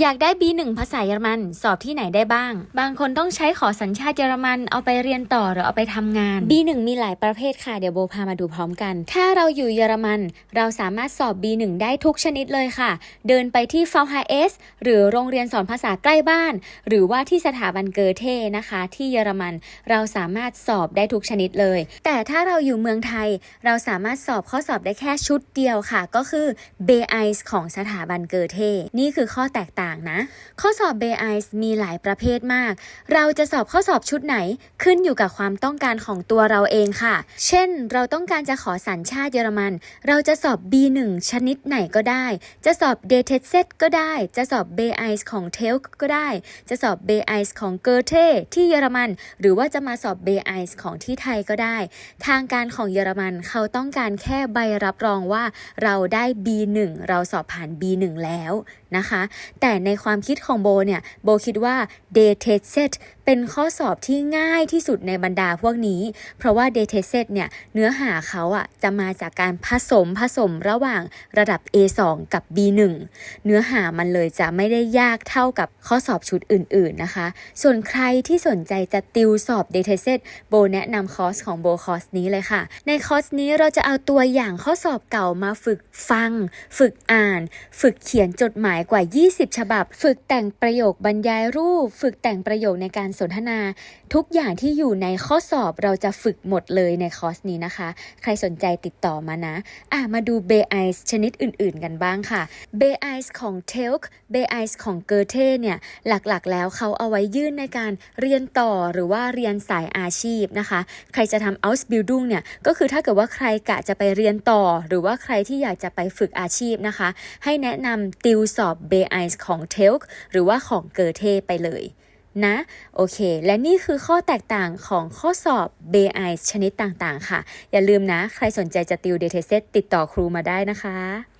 อยากได้ B1 ภาษาเยอรมัน สอบที่ไหนได้บ้าง บางคนต้องใช้ขอสัญชาติเยอรมันเอาไปเรียนต่อหรือเอาไปทำงาน B1 มีหลายประเภทค่ะ เดี๋ยวโบพามาดูพร้อมกัน ถ้าเราอยู่เยอรมัน เราสามารถสอบ B1 ได้ทุกชนิดเลยค่ะ เดินไปที่ FHS หรือโรงเรียนสอนภาษาใกล้บ้าน หรือว่าที่สถาบันเกอเทนะคะ ที่เยอรมัน เราสามารถสอบได้ทุกชนิดเลย แต่ถ้าเราอยู่เมืองไทย เราสามารถสอบข้อสอบได้แค่ชุดเดียวค่ะ ก็คือ b i ของสถาบันเกอเทนี่คือข้อแตกต่างนะ ข้อสอบ b i c e มีหลายประเภทมาก เราจะสอบข้อสอบชุดไหนขึ้นอยู่กับความต้องการของตัวเราเองค่ะ เช่น เราต้องการจะขอสัญชาติเยอรมัน เราจะสอบ B1 ชนิดไหนก็ได้ จะสอบ d t e s e t ก็ได้ จะสอบ b i c e ของ t e l ก็ได้ จะสอบ b i c e ของ g o e t h ที่เยอรมัน หรือว่าจะมาสอบ b i c e ของที่ไทยก็ได้ ทางการของเยอรมันเขาต้องการแค่ใบรับรองว่าเราได้ B1 เราสอบผ่าน B1 แล้วนะคะ แต่ในความคิดของโบเนี่ย โบคิดว่า d t e s e t เป็นข้อสอบที่ง่ายที่สุดในบรรดาพวกนี้ เพราะว่า d t e s e t เนี่ย เนื้อหาเขาอะจะมาจากการผสมผสมระหว่างระดับ A2 กับ B1 เนื้อหามันเลยจะไม่ได้ยากเท่ากับข้อสอบชุดอื่น ๆนะคะ ส่วนใครที่สนใจจะติวสอบ d t e s e t โบแนะนำคอร์สของโบคอร์สนี้เลยค่ะ ในคอร์สนี้เราจะเอาตัวอย่างข้อสอบเก่ามาฝึกฟัง ฝึกอ่าน ฝึกเขียนจดหมายกว่า 20ฉบับ ฝึกแต่งประโยคบรรยายรูป ฝึกแต่งประโยคในการสนทนา ทุกอย่างที่อยู่ในข้อสอบเราจะฝึกหมดเลยในคอร์สนี้นะคะ ใครสนใจติดต่อมานะ อะมาดู b a i c e ชนิดอื่นๆกันบ้างค่ะ b a i c e ของ t e l k b a i c e ของ g o e t h เนี่ย หลักๆ แล้วเขาเอาไว้ยื่นในการเรียนต่อหรือว่าเรียนสายอาชีพนะคะ ใครจะทำ Ausbildung เนี่ย ก็คือถ้าเกิดว่าใครกะจะไปเรียนต่อ หรือว่าใครที่อยากจะไปฝึกอาชีพนะคะ ให้แนะนำติวสอบ b a i c e ของ t e l k หรือว่าของเกอเทไปเลยนะโอเค และนี่คือข้อแตกต่างของข้อสอบ BI ชนิดต่างๆ ค่ะ อย่าลืมนะ ใครสนใจจะติวเดทเซตติดต่อครูมาได้นะคะ